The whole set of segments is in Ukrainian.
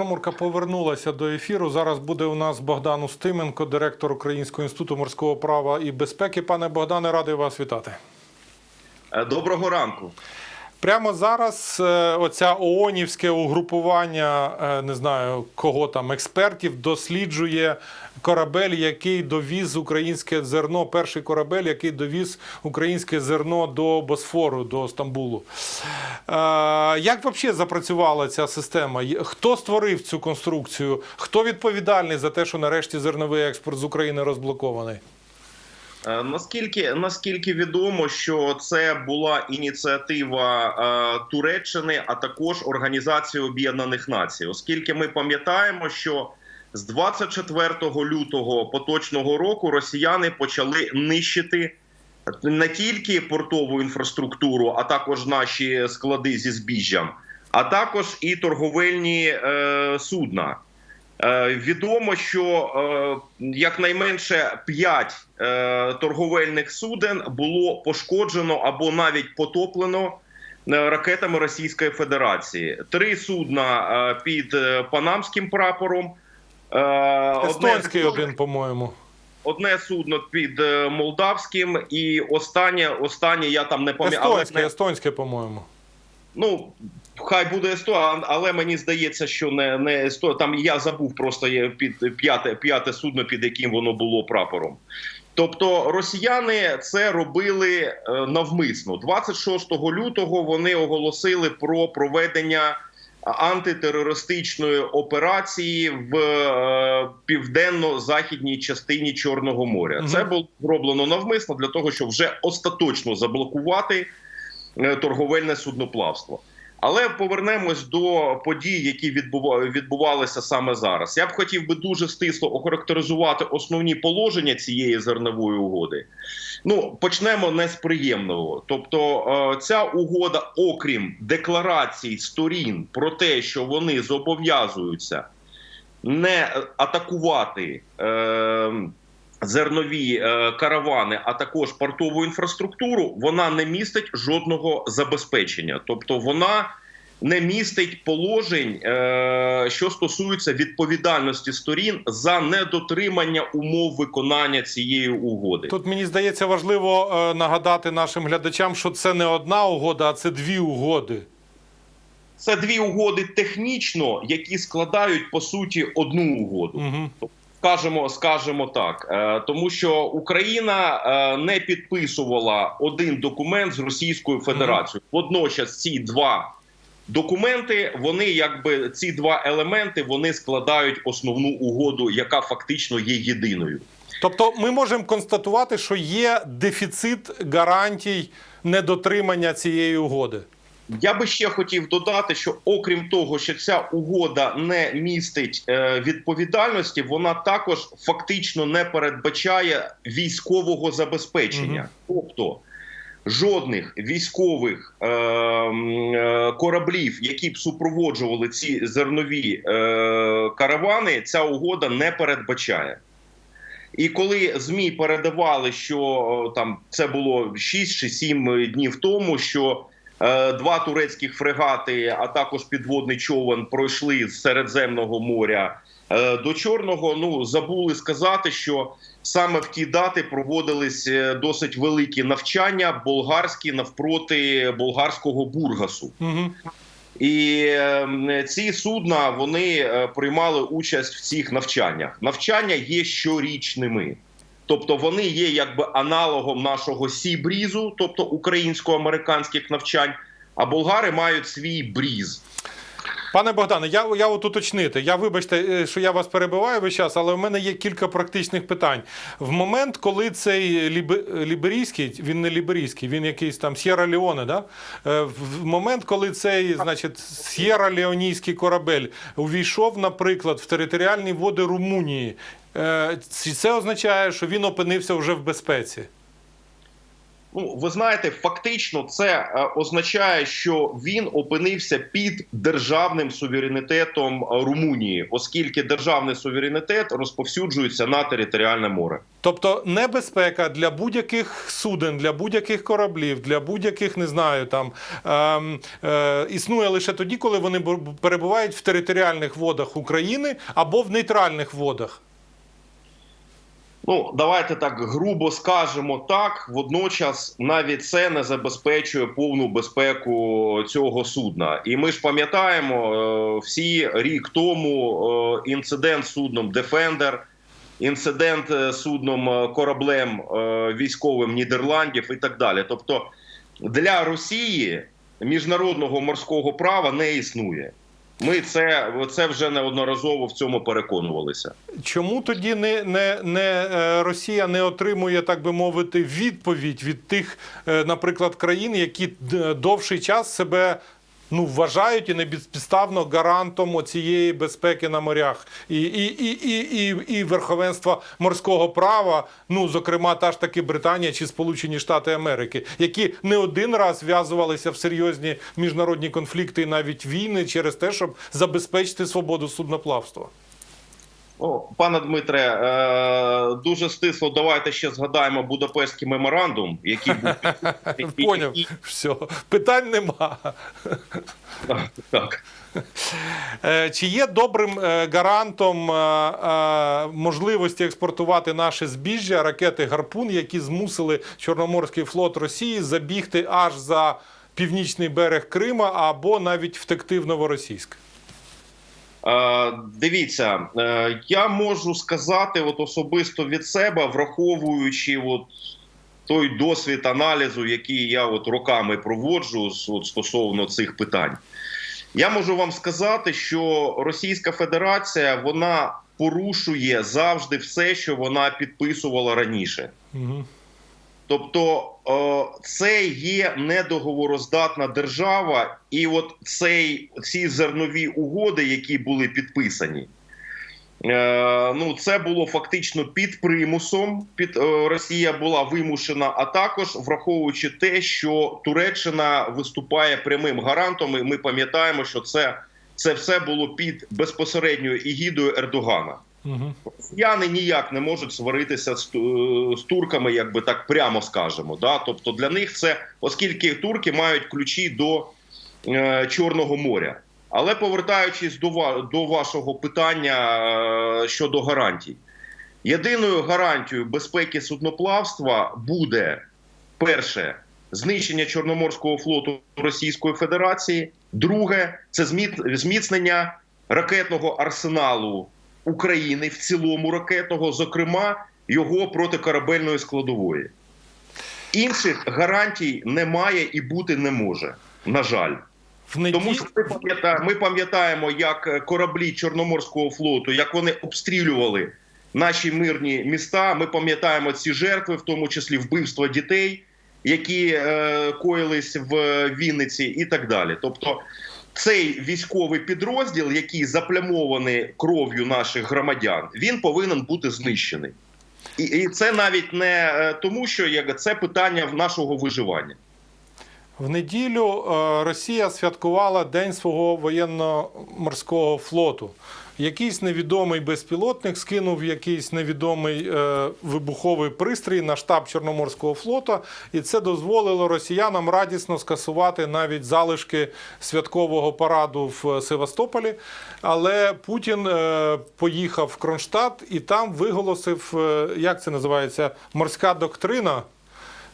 Чорноморка повернулася до ефіру. Зараз буде у нас Богдан Устименко, директор Українського інституту морського права і безпеки. Пане Богдане, радий вас вітати. Е, Доброго ранку. Прямо зараз е, оця ООНівське угрупування, е, не знаю кого там, експертів, досліджує корабель, який довіз українське зерно. Перший корабель, який довіз українське зерно до Босфору, до Стамбулу. Е, Як взагалі запрацювала ця система? Хто створив цю конструкцію? Хто відповідальний за те, що нарешті зерновий експорт з України розблокований? Е, Наскільки наскільки відомо, що це була ініціатива е, Туреччини, а також Організації Об'єднаних Націй, оскільки ми пам'ятаємо, що з 24 лютого поточного року росіяни почали нищити не тільки портову інфраструктуру, а також наші склади зі збіжжям, а також і торговельні е, судна. Е, Відомо, що е, якнайменше 5 е, торговельних суден було пошкоджено або навіть потоплено ракетами Російської Федерації. Три судна під панамським прапором. Естонський одне, один, по-моєму. одне судно під молдавським, і останнє, останнє я там не пам'ятаю. Естонське, естонське, по-моєму. Ну, хай буде 100, а- але мені здається, що не, не 100. Там я забув просто є під п'яте, п'яте судно, під яким воно було прапором. Тобто росіяни це робили е, навмисно. 26 лютого вони оголосили про проведення антитерористичної операції в е, південно-західній частині Чорного моря. Це було зроблено навмисно для того, щоб вже остаточно заблокувати е, торговельне судноплавство. Але повернемось до подій, які відбува- відбувалися саме зараз. Я б хотів би дуже стисло охарактеризувати основні положення цієї зернової угоди. Ну, почнемо не з приємного. Тобто, е, ця угода, окрім декларацій сторін про те, що вони зобов'язуються не атакувати. Е, Зернові е, каравани, а також портову інфраструктуру, вона не містить жодного забезпечення, тобто вона не містить положень, е, що стосуються відповідальності сторін за недотримання умов виконання цієї угоди. Тут мені здається важливо е, нагадати нашим глядачам, що це не одна угода, а це дві угоди. Це дві угоди технічно, які складають по суті одну угоду. Угу. Скажемо, скажемо так, е, тому що Україна е, не підписувала один документ з Російською Федерацією. Водночас ці два документи, вони якби ці два елементи вони складають основну угоду, яка фактично є єдиною. Тобто, ми можемо констатувати, що є дефіцит гарантій недотримання цієї угоди. Я би ще хотів додати, що окрім того, що ця угода не містить е, відповідальності, вона також фактично не передбачає військового забезпечення, тобто жодних військових е, е, кораблів, які б супроводжували ці зернові е, каравани, ця угода не передбачає. І коли змі передавали, що там це було 6 чи 7 днів тому, що е, два турецьких фрегати, а також підводний човен пройшли з Середземного моря е, до Чорного. Ну забули сказати, що саме в ті дати проводились е, досить великі навчання болгарські навпроти болгарського бургасу. Угу. І е, ці судна вони е, приймали участь в цих навчаннях. Навчання є щорічними, тобто вони є якби аналогом нашого сі-брізу, тобто українсько-американських навчань. А болгари мають свій бріз. Пане Богдане, я, я от уточнити. Я вибачте, е, що я вас перебиваю весь час, але в мене є кілька практичних питань. В момент, коли цей лібе, ліберійський, він не ліберійський, він якийсь там Сєра Леоне, да? Е, в момент, коли цей, значить, Сєра Леонійський корабель увійшов, наприклад, в територіальні води Румунії, е, це означає, що він опинився вже в безпеці? Ну, ви знаєте, фактично це е, означає, що він опинився під державним суверенітетом е, Румунії, оскільки державний суверенітет розповсюджується на територіальне море. Тобто небезпека для будь-яких суден, для будь-яких кораблів, для будь-яких не знаю там ем, е, існує лише тоді, коли вони перебувають в територіальних водах України або в нейтральних водах. Ну, давайте так грубо скажемо так. Водночас навіть це не забезпечує повну безпеку цього судна. І ми ж пам'ятаємо е, всі рік тому е, інцидент з судном Дефендер, інцидент е, з судном кораблем військовим Нідерландів і так далі. Тобто для Росії міжнародного морського права не існує. Ми це, це вже неодноразово в цьому переконувалися. Чому тоді не, не, не е, Росія не отримує, так би мовити, відповідь від тих, е, наприклад, країн, які довший час себе ну, вважають і не безпідставно гарантом цієї безпеки на морях і, і, і, і, і, і верховенства морського права, ну зокрема, та ж таки Британія чи Сполучені Штати Америки, які не один раз в'язувалися в серйозні міжнародні конфлікти і навіть війни через те, щоб забезпечити свободу судноплавства. О, пане Дмитре, е, дуже стисло. Давайте ще згадаємо Будапештський меморандум, який був Поняв, все, питань нема. так. Е, Чи є добрим е, гарантом е, можливості експортувати наше збіжжя ракети Гарпун, які змусили Чорноморський флот Росії забігти аж за північний берег Крима або навіть втекти в Новоросійськ? Е, дивіться, е, я можу сказати, от особисто від себе, враховуючи от той досвід аналізу, який я от роками проводжу от стосовно цих питань. Я можу вам сказати, що Російська Федерація вона порушує завжди все, що вона підписувала раніше. Угу. Тобто е, це є недоговороздатна держава, і от цей, ці зернові угоди, які були підписані, е, ну це було фактично під примусом. Під е, Росія була вимушена, а також враховуючи те, що Туреччина виступає прямим гарантом. І ми пам'ятаємо, що це, це все було під безпосередньою ігідою Ердогана. Росіяни ніяк не можуть сваритися з, з турками, як би так прямо скажемо. Да? Тобто для них це, оскільки турки мають ключі до е, Чорного моря. Але повертаючись до, до вашого питання е, щодо гарантій, єдиною гарантією безпеки судноплавства буде перше знищення Чорноморського флоту Російської Федерації, друге це зміцнення ракетного арсеналу України в цілому ракетного, зокрема його протикорабельної складової. Інших гарантій немає і бути не може. На жаль, неділю... тому що ми пам'ятаємо, ми пам'ятаємо, як кораблі Чорноморського флоту, як вони обстрілювали наші мирні міста. Ми пам'ятаємо ці жертви, в тому числі вбивства дітей, які е, коїлись в Вінниці, і так далі. Тобто, цей військовий підрозділ, який заплямований кров'ю наших громадян, він повинен бути знищений. І, і це навіть не е, тому, що як це питання нашого виживання. В неділю е, Росія святкувала День свого воєнно-морського флоту. Якийсь невідомий безпілотник скинув якийсь невідомий е, вибуховий пристрій на штаб Чорноморського флоту, і це дозволило росіянам радісно скасувати навіть залишки святкового параду в Севастополі. Але Путін е, поїхав в Кронштадт і там виголосив, е, як це називається, морська доктрина.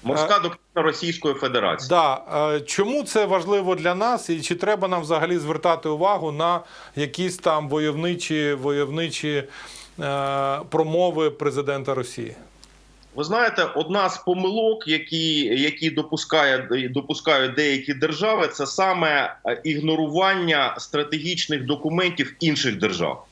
Морська доктрина Російської Федерації. Да. Чому це важливо для нас, і чи треба нам взагалі звертати увагу на якісь там войовничі, войовничі е, промови президента Росії? Ви знаєте, одна з помилок, які, які допускає, допускають деякі держави, це саме е, ігнорування стратегічних документів інших держав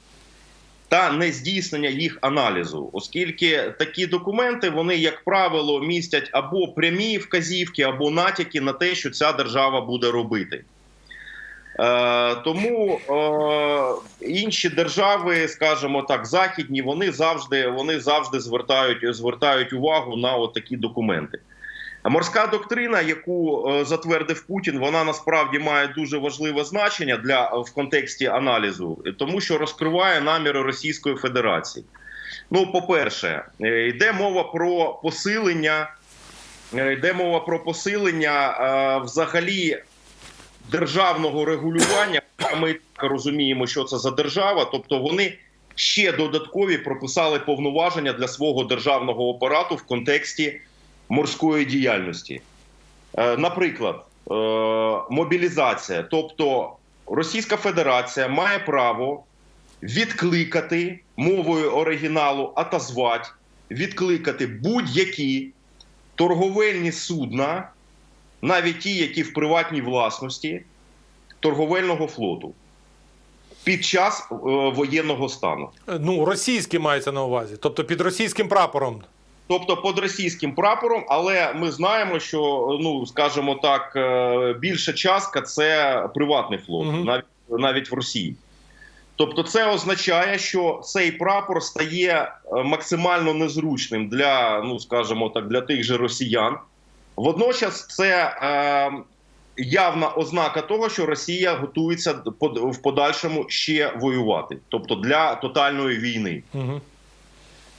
та не здійснення їх аналізу, оскільки такі документи вони, як правило, містять або прямі вказівки, або натяки на те, що ця держава буде робити. Е, тому е, інші держави, скажімо так, західні, вони завжди, вони завжди звертають, звертають увагу на такі документи. Морська доктрина, яку е, затвердив Путін, вона насправді має дуже важливе значення для в контексті аналізу, тому що розкриває наміри Російської Федерації. Ну, по-перше, е, йде мова про посилення, е, йде мова про посилення е, взагалі державного регулювання. Ми розуміємо, що це за держава. Тобто вони ще додаткові прописали повноваження для свого державного апарату в контексті морської діяльності. Е, Наприклад, е, мобілізація. Тобто Російська Федерація має право відкликати мовою оригіналу, атазвати, відкликати будь-які торговельні судна, навіть ті, які в приватній власності торговельного флоту під час е, воєнного стану. Ну, російські мається на увазі, тобто під російським прапором. Тобто під російським прапором, але ми знаємо, що ну скажімо так, е, більша частка це приватний флот, Мгм. навіть навіть в Росії. Тобто, це означає, що цей прапор стає е, максимально незручним для, ну скажімо так, для тих же росіян. Водночас, це е, явна ознака того, що Росія готується в подальшому ще воювати, тобто для тотальної війни. Угу.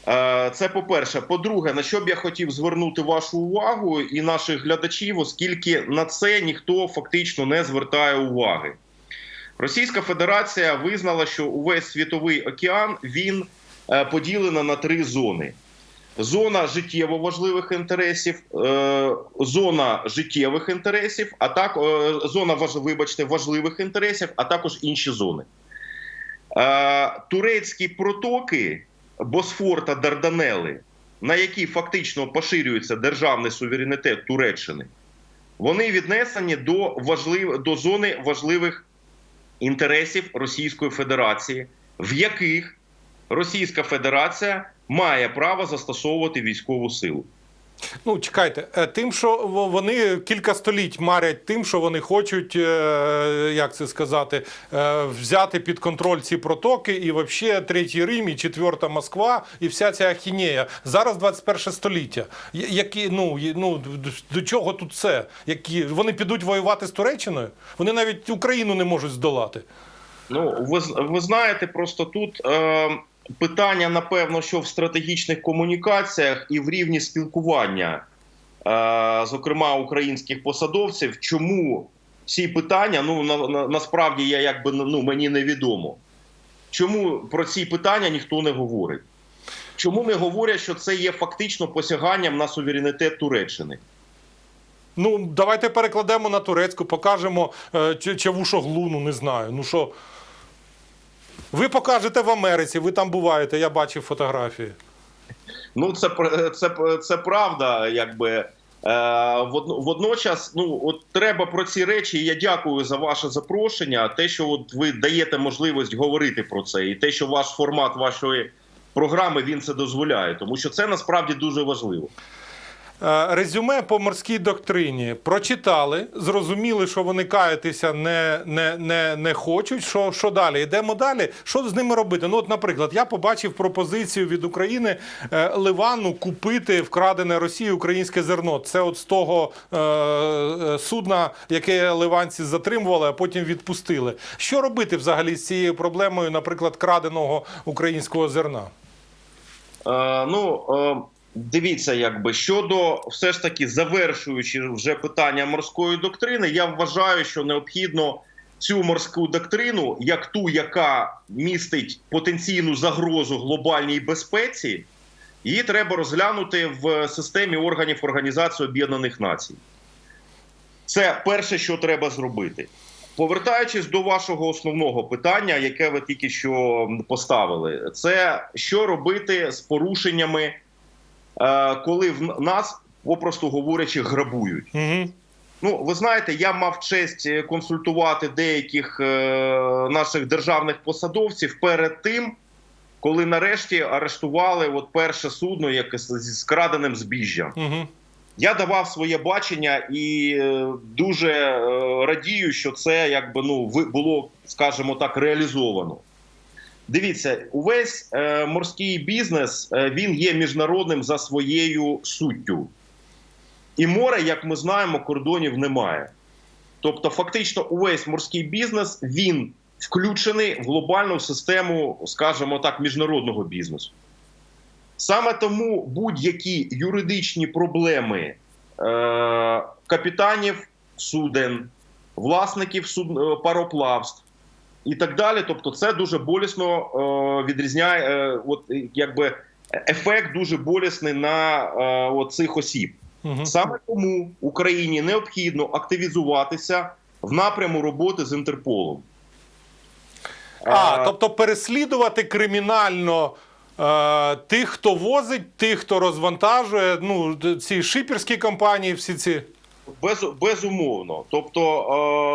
Е, Це по-перше. По-друге, на що б я хотів звернути вашу увагу і наших глядачів, оскільки на це ніхто фактично не звертає уваги. Російська Федерація визнала, що увесь світовий океан він е, поділено на три зони: зона життєво важливих інтересів, е, зона життєвих інтересів, а так зона вибачте, важливих інтересів, а також інші зони. Турецькі протоки. Босфор та Дарданели, на які фактично поширюється державний суверенітет Туреччини, вони віднесені до важлив... до зони важливих інтересів Російської Федерації, в яких Російська Федерація має право застосовувати військову силу. Ну, чекайте, е, тим, що вони кілька століть марять тим, що вони хочуть, е, як це сказати, е, взяти під контроль ці протоки, і взагалі третій Рим, і четверта Москва, і вся ця ахінея. Зараз 21 століття. Які, ну, ну, до чого тут це? Які, вони підуть воювати з Туреччиною? Вони навіть Україну не можуть здолати. Ну, ви, ви знаєте, просто тут е, питання, напевно, що в стратегічних комунікаціях і в рівні спілкування, е, зокрема українських посадовців, чому ці питання, ну на, на, насправді я якби ну, мені невідомо. Чому про ці питання ніхто не говорить? Чому не говорять, що це є фактично посяганням на суверенітет Туреччини? Ну, давайте перекладемо на турецьку, покажемо е, Ч- Чавушоглу, ну не знаю. Ну що. Ви покажете в Америці, ви там буваєте, я бачив фотографії. Ну, це це, це правда, якби. Е, водно- водночас, ну от треба про ці речі. Я дякую за ваше запрошення. Те, що от ви даєте можливість говорити про це, і те, що ваш формат вашої програми він це дозволяє, тому що це насправді дуже важливо. Е, Резюме по морській доктрині прочитали, зрозуміли, що вони каятися не, не, не, не хочуть. Що, що далі? Йдемо далі. Що з ними робити? Ну, от, наприклад, я побачив пропозицію від України е, Ливану купити вкрадене Росією українське зерно. Це от з того е, е, судна, яке ливанці затримували, а потім відпустили. Що робити взагалі з цією проблемою, наприклад, краденого українського зерна? Е, ну е, дивіться, якби щодо все ж таки завершуючи вже питання морської доктрини, я вважаю, що необхідно цю морську доктрину, як ту, яка містить потенційну загрозу глобальній безпеці, її треба розглянути в системі органів Організації Об'єднаних Націй. Це перше, що треба зробити. Повертаючись до вашого основного питання, яке ви тільки що поставили, це що робити з порушеннями, коли в нас, попросту говорячи, грабують. Угу. Ну, ви знаєте, я мав честь е, консультувати деяких е, наших державних посадовців перед тим, коли нарешті арештували от перше судно, яке з з краденим збіжжям. Угу. Я давав своє бачення і е, дуже е, радію, що це якби ну було, скажімо так, реалізовано. Дивіться, увесь е, морський бізнес е, він є міжнародним за своєю суттю. І море, як ми знаємо, кордонів немає. Тобто, фактично, увесь морський бізнес він включений в глобальну систему, скажімо так, міжнародного бізнесу. Саме тому будь-які юридичні проблеми е, капітанів суден, власників суд, е, пароплавств і так далі. Тобто, це дуже болісно е, відрізняє, е, от, якби ефект дуже болісний на е, от цих осіб. Мгм. Саме тому Україні необхідно активізуватися в напряму роботи з Інтерполом. А, тобто переслідувати кримінально е, тих, хто возить, тих, хто розвантажує, ну, ці шиперські компанії, всі ці. Без, безумовно. Тобто,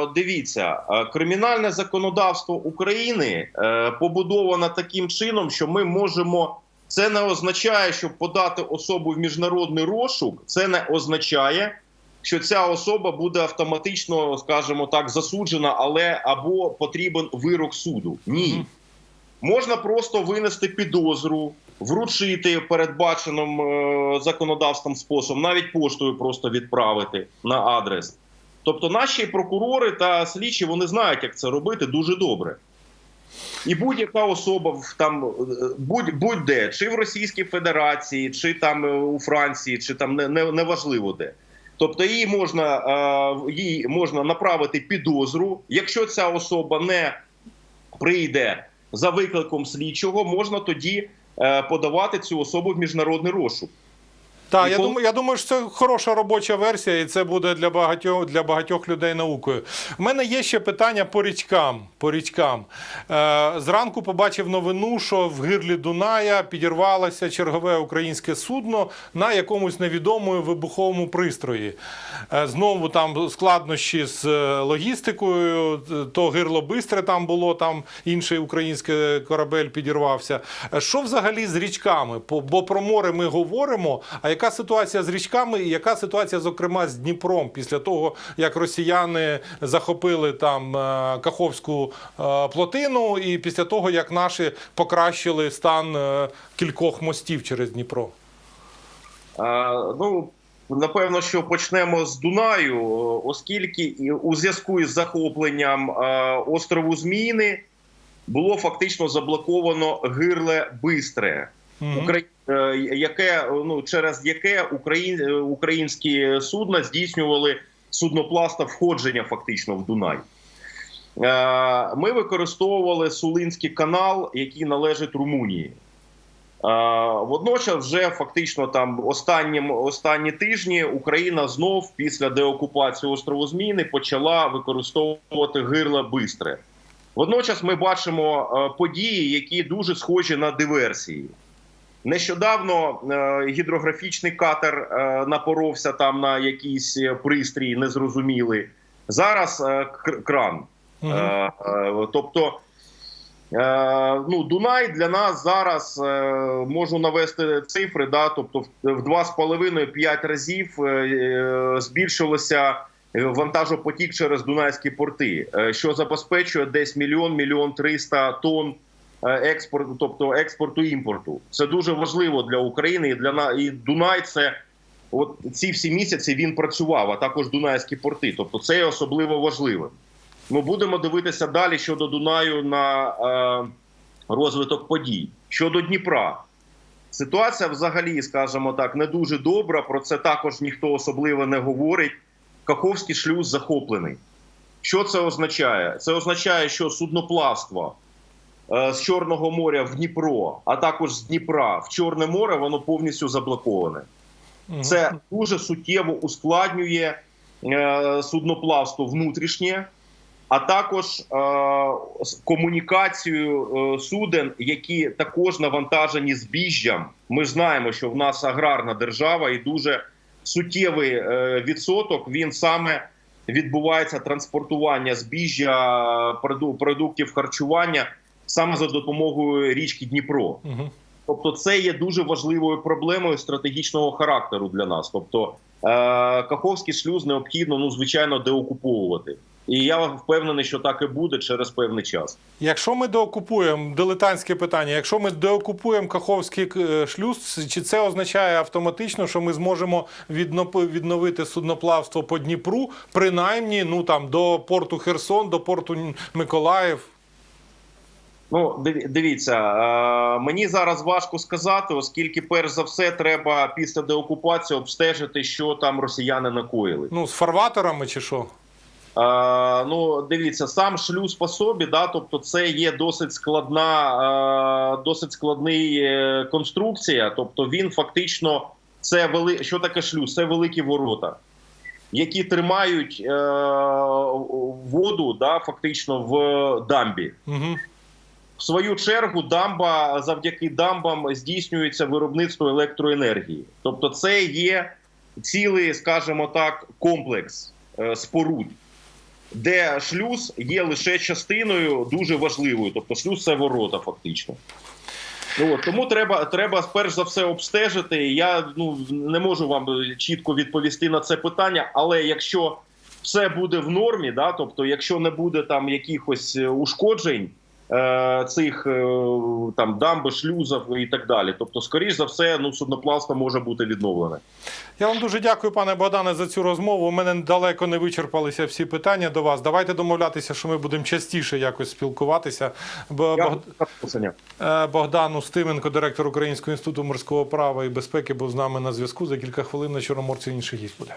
е, дивіться, е, кримінальне законодавство України е, побудовано таким чином, що ми можемо. Це не означає, що подати особу в міжнародний розшук, це не означає, що ця особа буде автоматично, скажімо так, засуджена, але або потрібен вирок суду. Ні. Можна просто винести підозру, вручити передбаченим е, законодавством способом, навіть поштою просто відправити на адрес. Тобто наші прокурори та слідчі вони знають, як це робити дуже добре. І будь-яка особа там е, будь, будь-де, чи в Російській Федерації, чи там е, у Франції, чи там не, не, неважливо де. Тобто їй можна, їй можна направити підозру. Якщо ця особа не прийде за викликом слідчого, можна тоді е, подавати цю особу в міжнародний розшук. Так, І я коли- думаю, я думаю, що це хороша робоча версія, і це буде для багатьох для багатьох людей наукою. У мене є ще питання по річкам. По річкам. Е, зранку побачив новину, що в гирлі Дуная підірвалося чергове українське судно на якомусь невідомому вибуховому пристрої. Е, знову там складнощі з е, логістикою. То гирло бистре там було, там інший український корабель підірвався. Е, Що взагалі з річками? Бо про море ми говоримо. А яка ситуація з річками, і яка ситуація, зокрема, з Дніпром після того, як росіяни захопили там е, Каховську е, плотину, і після того, як наші покращили стан е, кількох мостів через Дніпро? Е, ну, напевно, що почнемо з Дунаю, оскільки у зв'язку із захопленням острову Зміїни було фактично заблоковано гирле Бистре. Мгм. Украї... е, яке ну через яке україн... е, українські судна здійснювали суднопласта входження фактично в Дунай. Е, Ми використовували Сулинський канал, який належить Румунії. Водночас, вже фактично там останнім останні тижні Україна знов після деокупації острову Зміни почала використовувати гирла бистре. Водночас ми бачимо події, які дуже схожі на диверсії. Нещодавно е, гідрографічний катер е, напоровся там на якийсь е, пристрій незрозумілий. Зараз кран. Е, тобто, ну, Дунай для нас зараз можу навести цифри, да, тобто в- в 2,5-5 разів збільшилося вантажопотік через Дунайські порти, що забезпечує десь мільйон, мільйон триста тонн експорту, тобто експорту імпорту. Це дуже важливо для України і для і Дунай це. От ці всі місяці він працював, а також Дунайські порти. Тобто це є особливо важливим. Ми будемо дивитися далі щодо Дунаю на е, розвиток подій. Щодо Дніпра, ситуація взагалі, скажімо так, не дуже добра. Про це також ніхто особливо не говорить. Каховський шлюз захоплений. Що це означає? Це означає, що судноплавство е, з Чорного моря в Дніпро, а також з Дніпра в Чорне море, воно повністю заблоковане. Це дуже суттєво ускладнює е, судноплавство внутрішнє, а також е, комунікацію е, суден, які також навантажені збіжжям. Ми ж знаємо, що в нас аграрна держава і дуже суттєвий е, відсоток. Він саме відбувається транспортування збіжжя продуктів харчування саме за допомогою річки Дніпро. Мгм. Тобто, це є дуже важливою проблемою стратегічного характеру для нас. Тобто, е, Каховський шлюз необхідно, ну звичайно, деокуповувати. І я впевнений, що так і буде через певний час. Якщо ми деокупуємо дилетантське питання, якщо ми деокупуємо Каховський е, шлюз, чи це означає автоматично, що ми зможемо відно- відновити судноплавство по Дніпру, принаймні ну там до порту Херсон, до порту Миколаїв? Ну, диві- дивіться, е, мені зараз важко сказати, оскільки, перш за все, треба після деокупації обстежити, що там росіяни накоїли. Ну з фарватерами чи що? Е, ну, дивіться, сам шлюз по собі, да, тобто це є досить складна, е, досить складний е, конструкція. Тобто він фактично це вели... що таке шлюз? Це великі ворота, які тримають е, воду да, фактично в дамбі. Угу. В свою чергу, дамба завдяки дамбам здійснюється виробництво електроенергії. Тобто, це є цілий, скажімо так, комплекс е, споруд, де шлюз є лише частиною дуже важливою. Тобто, шлюз це ворота, фактично. Ну, от, тому треба, треба перш за все обстежити. Я ну, не можу вам чітко відповісти на це питання, але якщо все буде в нормі, да, тобто, якщо не буде там якихось е, ушкоджень цих е, там дамби, шлюзів і так далі, тобто, скоріш за все, ну, судноплавство може бути відновлене. Я вам дуже дякую, пане Богдане, за цю розмову. У мене далеко не вичерпалися всі питання до вас. Давайте домовлятися, що ми будемо частіше якось спілкуватися. Бо Е, Богдан Устименко, директор Українського інституту морського права і безпеки, був з нами на зв'язку. За кілька хвилин на Чорноморці інший гість буде.